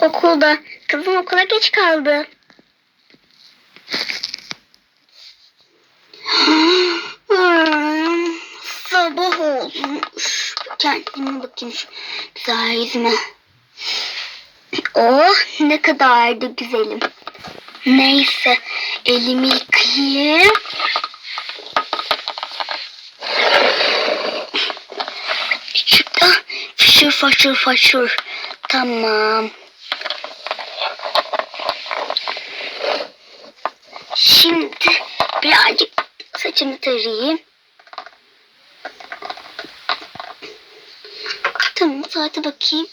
okulda. Kızım okula geç kaldı. Sabah olmuş. Kendime bakayım şu güzel yüzüme. Oh ne kadar da güzelim. Neyse elimi yıkayayım. Şurada faşır faşır faşır. Tamam. Şimdi birazcık saçımı tarayayım. Tamam saate bakayım.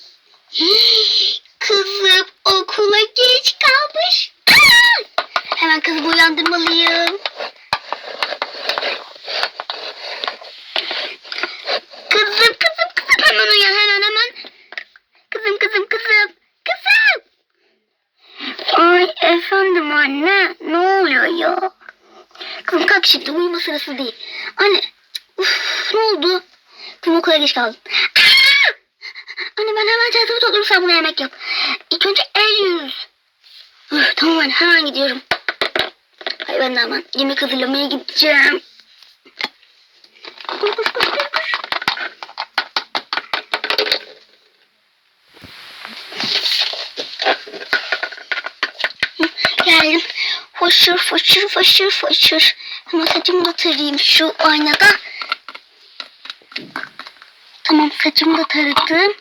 Kızım okula geç kalmış. Aa! Hemen kızımı uyandırmalıyım. Kızım kızım kızım hemen uyan hemen hemen. Kızım kızım kızım. Kızım. Ay efendim anne ne oluyor ya? Kızım kalk şimdi sırası değil. Anne uf, ne oldu? Kızım okula geç kaldım. Anne ben hemen çantamı toplayayım sen buna yemek yap. İlk önce el yüz. Üf, tamam anne hemen gidiyorum. Hayır ben de hemen yemek hazırlamaya gideceğim. Koş koş koş koş. koş. Geldim. Foşur foşur foşur foşur. Hemen saçımı da tarayayım şu aynada. Tamam saçımı da taradım.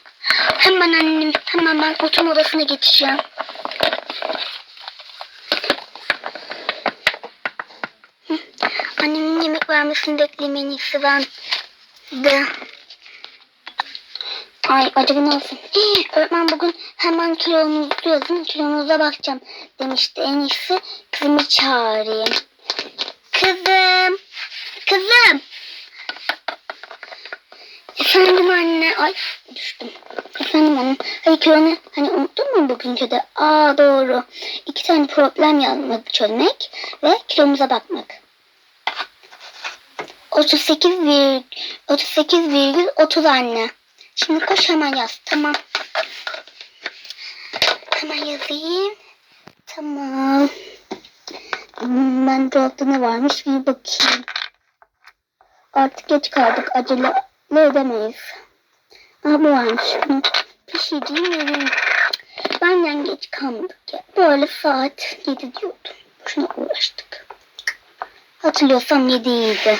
Hemen annem hemen ben oturma odasına geçeceğim. Annemin yemek vermesini bekleyeyim en iyisi de. Ay acaba ne olsun? Hii, öğretmen bugün hemen kilomuzu yazın kilomuza bakacağım demişti. En iyisi kızımı çağırayım. Kızım. Kızım. Efendim anne. Ay düştüm. Efendim anne. Hayır kilonu hani unuttun mu bugünkü de? Aa doğru. İki tane problem yazmak çözmek ve kilomuza bakmak. 38 virgül 38 virgül 30 anne. Şimdi koş hemen yaz. Tamam. Hemen yazayım. Tamam. Ben dolapta ne varmış bir bakayım. Artık geç kaldık. Acele ne edemeyiz. Aha bu varmış. Hı, Pişireyim vereyim. Benden geç kalmadık ya. Böyle saat 7 diyordum. Şuna uğraştık. Hatırlıyorsam 7 iyiydi.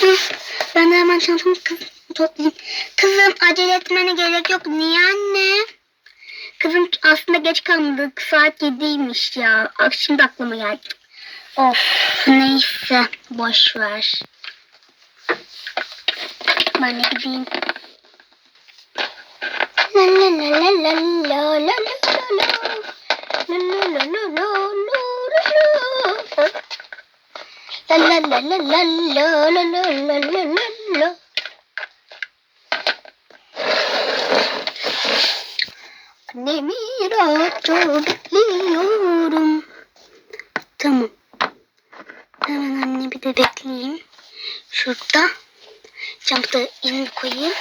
Hı, Ben de hemen çantamı toplayayım. Kızım acele etmene gerek yok. Niye anne? Kızım aslında geç kalmadık. Saat yediymiş ya. Şimdi aklıma geldi. Of neyse boş ver. Ben de gideyim. La la la la la la la la la la. La la la la la la la la. La la la la la la la la la la. Annemi rahatça bekliyorum. Tamam. Hemen annemi de bekleyeyim. Şurada. Camda elini koyayım.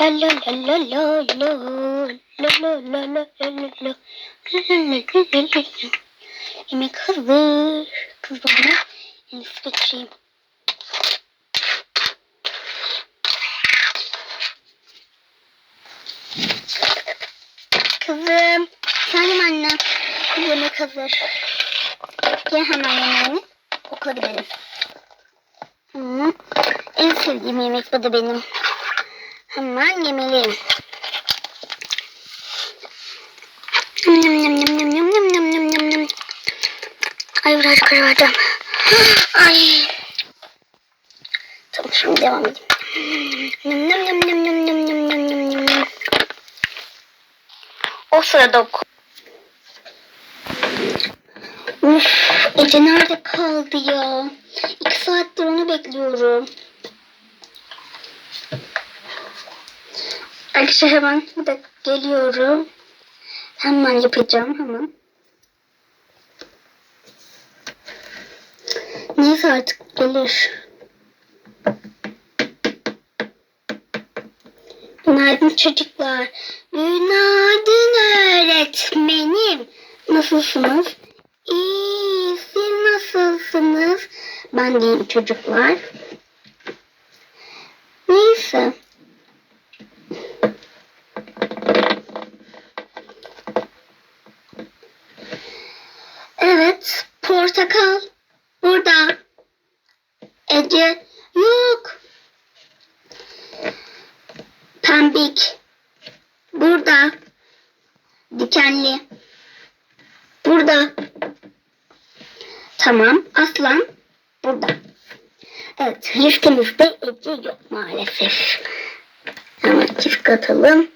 La la la la la la la la la la la la la la la la Yemek hazır. Kız bana iyisi götüreyim. Kızım. Senim annem. Yemek hazır. Ye hemen yemeğini. Okula gidelim. Hı. En sevdiğim yemek bu da benim. Hemen yemeliyim. Şöyle biraz yukarı vereceğim. Ay. Tamam şimdi devam edeyim. O sırada oku. Uf, Ece nerede kaldı ya? İki saattir onu bekliyorum. Arkadaşlar hemen bir dakika geliyorum. Hemen yapacağım hemen. Neyse artık gelir. Günaydın çocuklar. Günaydın öğretmenim. Nasılsınız? İyi, siz nasılsınız? Ben deyim çocuklar. Neyse. Evet, portakal burada. Ece yok. Pembik burada. Dikenli burada. Tamam, aslan burada. Evet, listemizde Ece yok maalesef. Hemen çift katalım.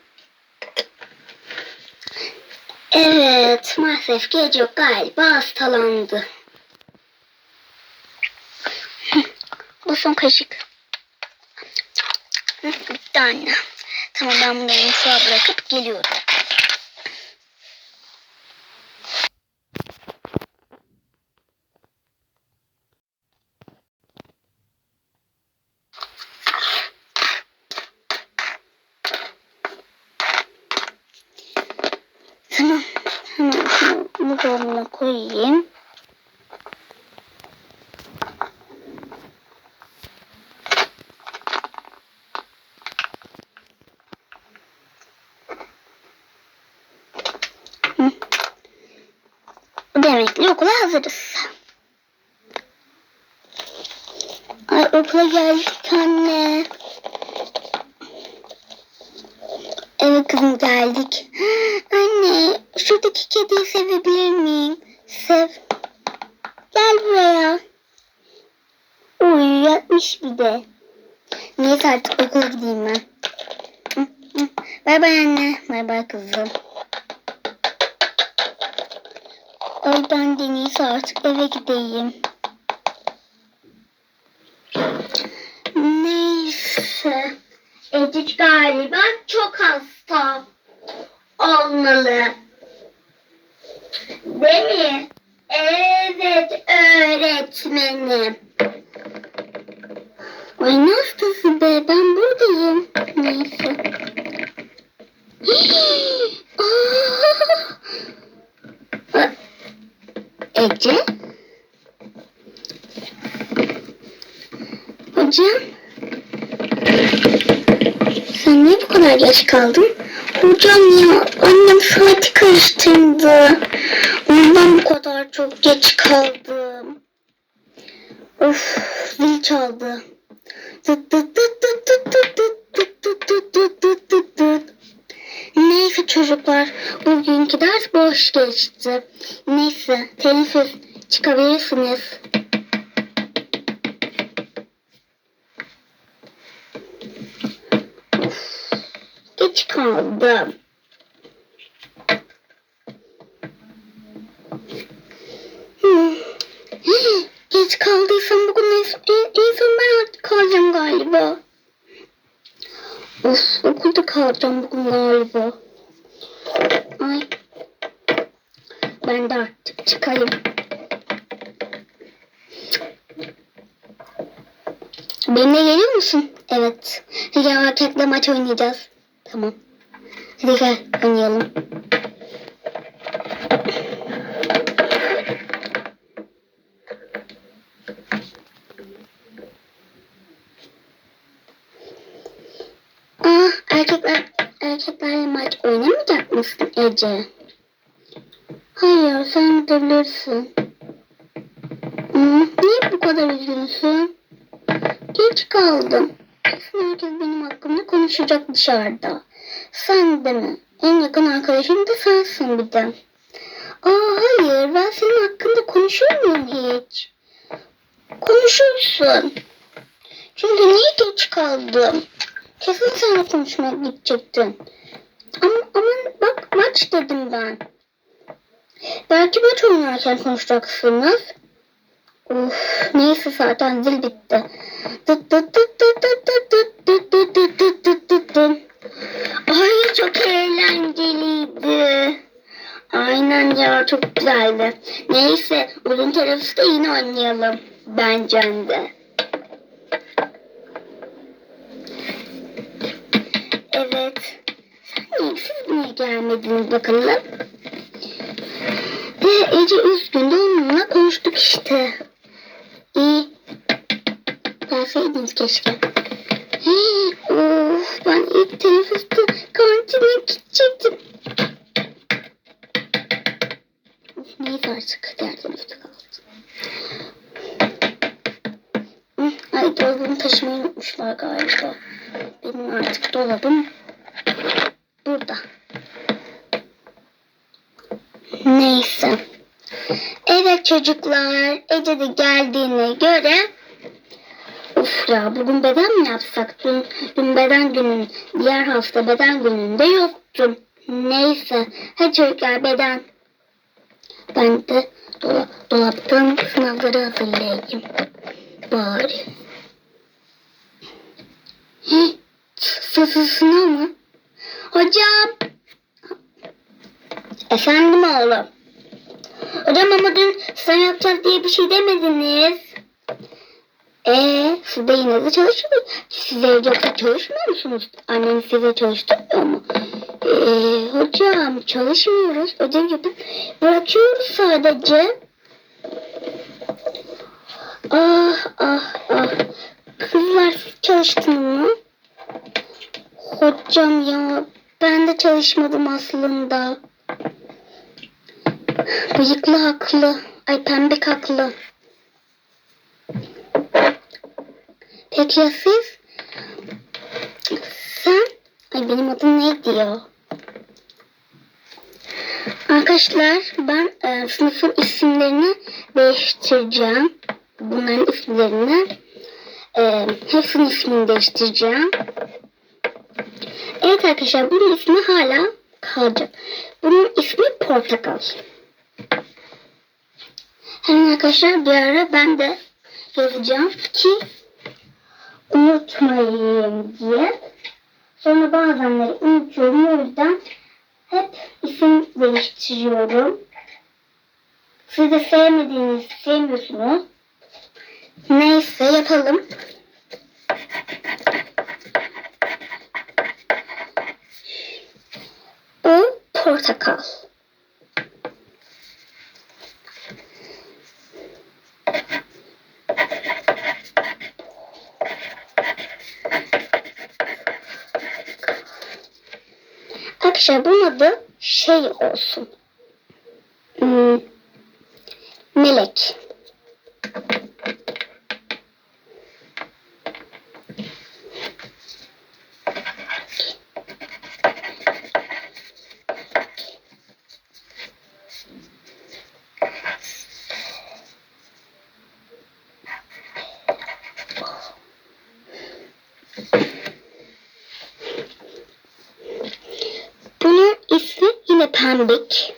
Evet, maalesef Ece yok galiba hastalandı. Son kaşık. Bitti anne. Tamam ben bunları mutfağa bırakıp geliyorum. Tamam. Hemen şunu buzdolabına koyayım. Hı. Demekle okula hazırız. Ay okula geldik anne. Evet kızım geldik. Anne şuradaki kediyi sevebilir miyim? Sev. Gel buraya. Uy yatmış bir de. Neyse artık okula gideyim ben. Bay bay anne. Bay bay kızım. Ay ben de neyse artık eve gideyim. Neyse. Edic galiba çok hasta olmalı. Değil mi? Evet öğretmenim. Ay ne be ben buradayım. Neyse. Aa! Ece? Hocam? Sen niye bu kadar geç kaldın? Hocam ya annem saati karıştırdı. Ondan bu kadar çok geç kaldım. Of zil çaldı. Tıt tıt tıt tıt tıt tıt tıt tıt tıt tıt tıt tıt. Neyse çocuklar bugünkü ders boş geçti. Neyse teneffüs çıkabilirsiniz. Geç kaldım. Hmm. Geç kaldıysam bugün en, en, son ben kalacağım galiba. Of okulda kalacağım bugün galiba. Ay. Ben de artık çıkayım. Benimle geliyor musun? Evet. Gel erkekle maç oynayacağız. Tamam. Hadi gel oynayalım. Aa, erkekler, erkeklerle maç mısın Ece? Hayır sen bilirsin. Niye bu kadar üzgünsün? Geç kaldım. Kesin herkes benim hakkımda konuşacak dışarıda. Sen de mi? En yakın arkadaşım da sensin bir de. Aa hayır ben senin hakkında konuşur hiç? Konuşursun. Çünkü niye geç kaldım? Kesin seninle konuşmaya gidecektin. Ama, ama bak maç dedim ben. Belki maç oynarken konuşacaksınız. Of neyse zaten zil bitti. Ay çok eğlenceliydi. Aynen ya çok güzeldi. Neyse uzun tarafı yine oynayalım. Bence de. Niye, siz niye gelmediniz bakalım? Ee, Ece üzgün onunla konuştuk işte. İyi. Gelseydiniz keşke. Hii, of ben ilk teneffüste kantine gidecektim. Neyse artık derdim işte kaldı. Ay dolabımı taşımayı unutmuşlar galiba. Benim artık dolabım burada. Neyse. Evet çocuklar. Ece de geldiğine göre Uf ya bugün beden mi yapsak? Dün, dün beden günün, diğer hafta beden gününde yoktum. Neyse. Hadi çocuklar beden. Ben de dola, dolaptan sınavları hazırlayayım. Bari. He, sınav mı? Hocam. Efendim oğlum. Hocam ama dün sınav yapacağız diye bir şey demediniz. Ee, siz de yine de çalışıyor. Siz evde çalışmıyor musunuz? Anneniz size çalıştırmıyor mu? Ee, hocam çalışmıyoruz. Ödev yapıp bırakıyoruz sadece. Ah ah ah. Kızlar siz çalıştınız mı? Hocam ya ben de çalışmadım aslında. Bıyıklı haklı. Ay pembe haklı. Peki ya siz? Sen? Ay benim adım neydi ya? Arkadaşlar ben e, sınıfın isimlerini değiştireceğim. Bunların isimlerini. E, hepsinin ismini değiştireceğim. Evet arkadaşlar bunun ismi hala kalacak. Bunun ismi Portakal. Hemen arkadaşlar bir ara ben de yazacağım ki unutmayayım diye. Sonra bazenleri unutuyorum o yüzden hep isim değiştiriyorum. Siz de sevmediğiniz, sevmiyorsunuz. Neyse yapalım. Bu portakal. Arkadaşlar bunun adı şey olsun. Hmm, melek. Bunun ismi yine pembik.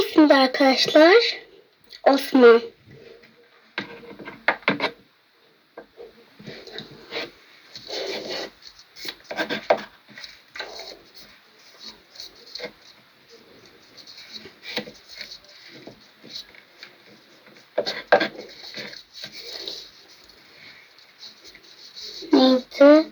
İsmi de arkadaşlar Osman. Neydi?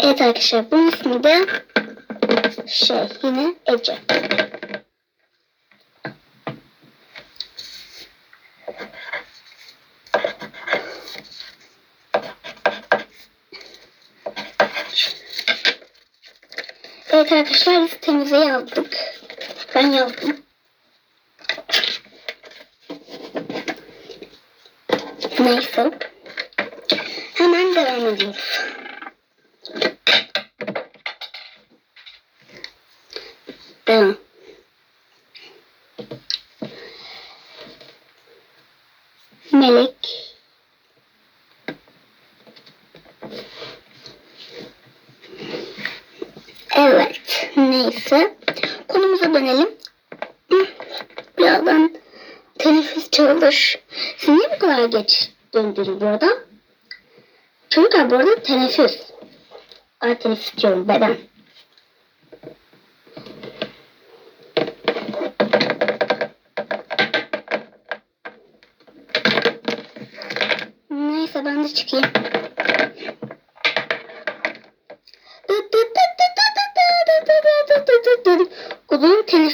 Evet arkadaşlar bunun ismi de şey yine Ece. Evet arkadaşlar listemize yazdık. Ben yazdım. Neyse. Hemen devam ediyoruz. yaptım. Melek. Evet, neyse. Konumuza dönelim. Birazdan teneffüs çalır. Siz niye bu kadar geç döndünüz bu arada? Çocuklar bu arada teneffüs. Ay teneffüs diyorum beden.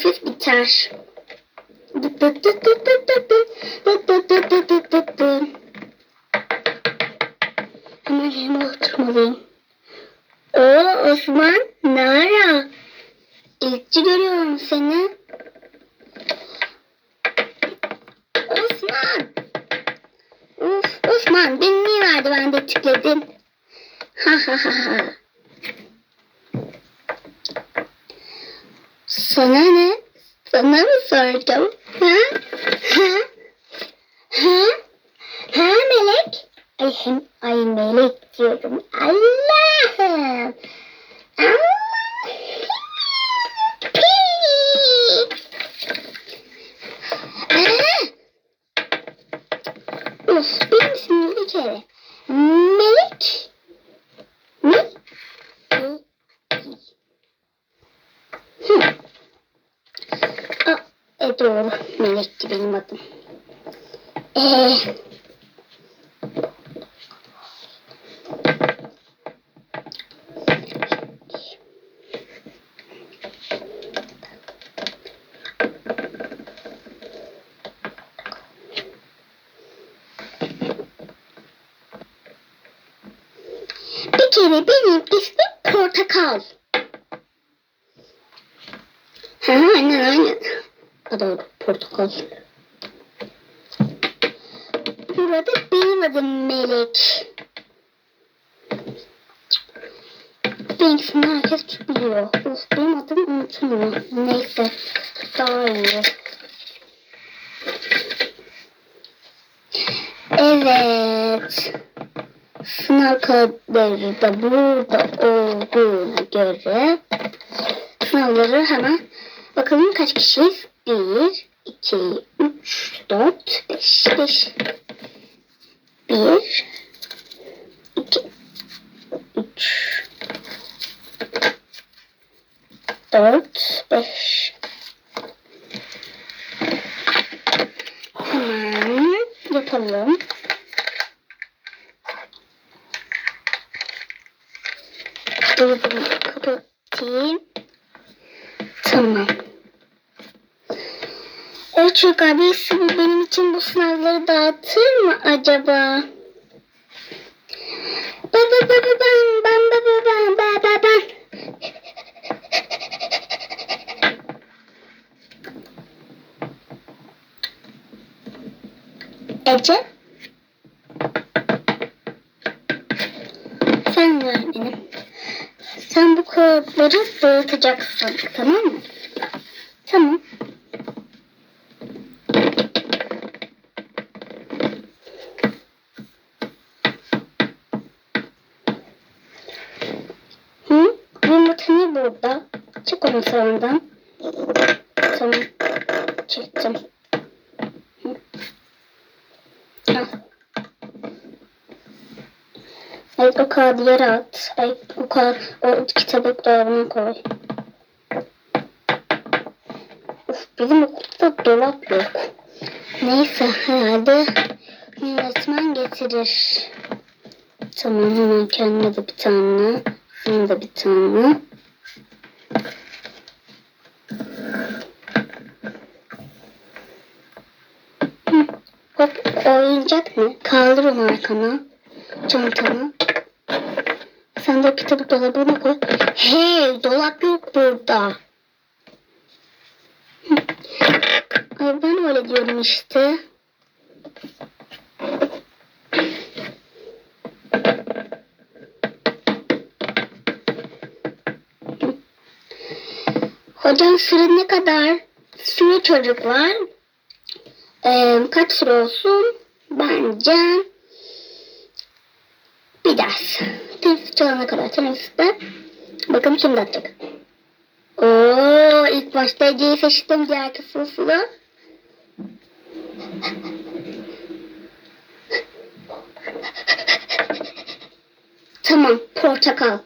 Teneffüs biter. Hemen yerime oturmalıyım. Oo Osman, Nara. İlkçi görüyorum seni. Osman. Uf, Osman beni niye merdivende tıkladın? Ha ha ha ha. Sana ne? Sana mı sordum? Ha? Ha? Ha? Ha melek? Ay hem ay melek diyorum. Allah'ım. Allah'ım. Aa! Of benim bir kere. Melek. Ne? Hı. Aa, e doğru. Melekti benim adım. Ee, bir kere benim ismim Portakal. Ha, aynen aynen. O doğru portakal. Burada benim adım Melek. Benim ismimi herkes biliyor. Of, benim adım unutulmuyor. Neyse. Daha iyi. Evet. Sınav kağıtları da burada olduğuna göre sınavları hemen bakalım kaç kişiyiz? 1, 2, 3, 4, 5, 5. 1, 2, 3, 4, 5. Hemen yapalım. Kapatayım. Tamam. Çocuklar birisi bu benim için bu sınavları dağıtır mı acaba? Ba ba ba ba ben ben ba ba ben ba ba ben. Ece? Sen öğretmenim. Sen bu kağıtları dağıtacaksın tamam mı? Tamam. Hı? Ne burada? Çık onu sırandan. Tamam. Çıktım. Hı. Al. Evet o kağıdı yere at. Ay, o, kağıt, o kitabı dolabına koy. Of, bizim okulda dolap yok. Neyse herhalde yönetmen getirir. Tamam hemen kendime de bir tane. Sana da bir tane. Kaldır onu arkana. Çantana. Sen de o kitabı dolabına koy. Hey dolap yok burada. Ay ben öyle diyorum işte. Hocam süre ne kadar? Süre çocuklar. Ee, kaç süre olsun? Bence bir ders. Teneffüs çalana kadar teneffüste. Bakalım kim atacak. Oo, ilk başta Ece'yi seçtim diğer kısmısını. Tamam, portakal.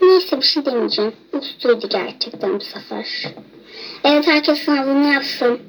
Neyse bir şey demeyeceğim. Üstüydü gerçekten bu sefer. Evet herkes sınavını yapsın.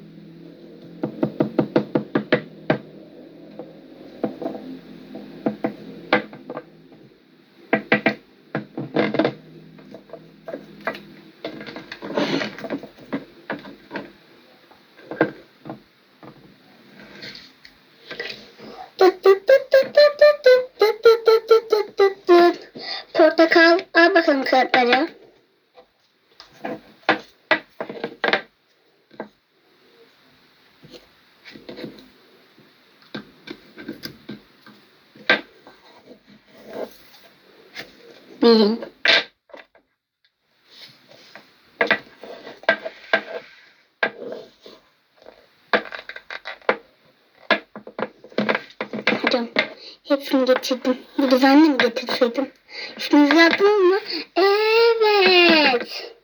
Hepsini getirdim. Ben de mi getirseydim? İsminizi yazdın mı? Evet.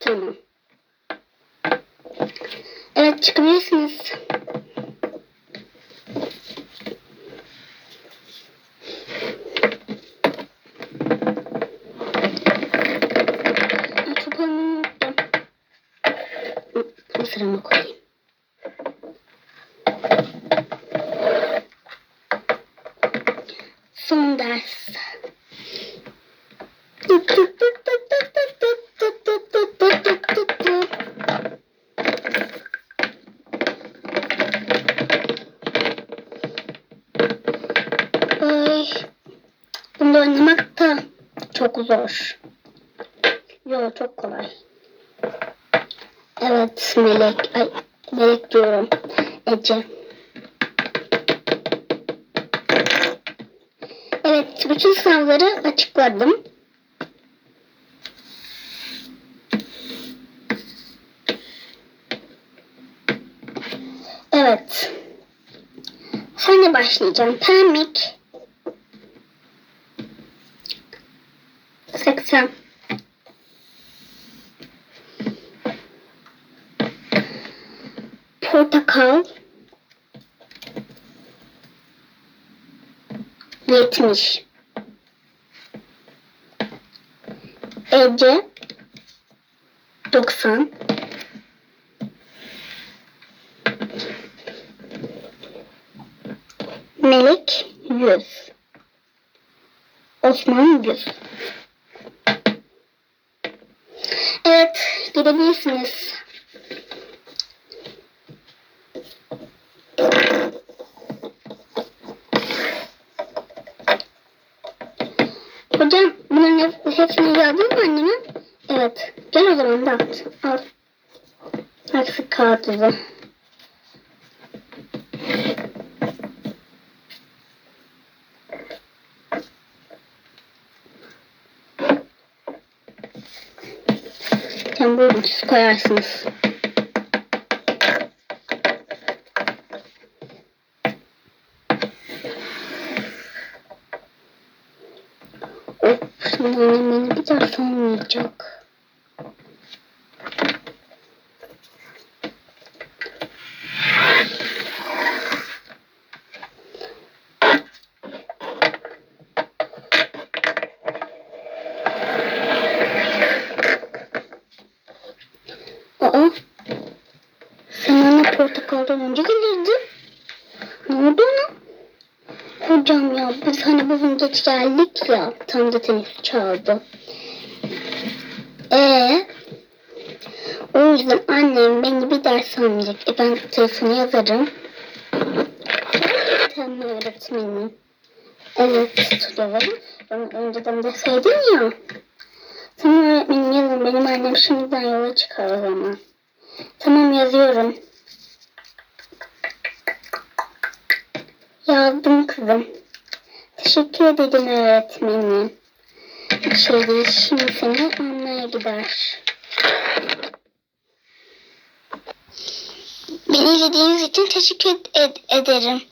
Tamam. Evet çıkabilirsiniz. Ay, Topuğumu unuttum. Hı, Sırama koyayım. Son ders. Ay, bunda oynamak da çok zor. Yo çok kolay. Evet Melek, ay Melek diyorum. Ece. Evet, bütün sınavları açıkladım. Evet. Senle başlayacağım. Pemik. Portakal. 70. Ece 90. Melek 100. Osman 100. Evet, gidebilirsiniz. saçımı verdin mi anneme? Evet. Gel o zaman dağıt. Al. Artık kağıtladım. Tam buyurun siz koyarsınız. Oh, şimdi Hocam ya biz hani bugün geç geldik ya tam da teneffüs çaldı. Ee, o yüzden annem beni bir ders almayacak. E ben telefonu yazarım. Tamam öğretmenim. Evet tutuyorum. Onu önceden deseydin ya. Tamam öğretmenim yazın. Benim annem şimdiden yola çıkar o zaman. Tamam yazıyorum. Yazdım kızım. Teşekkür ederim öğretmenim. Şöyle şimdi seni anlaya gider. Beni izlediğiniz için teşekkür ed ederim.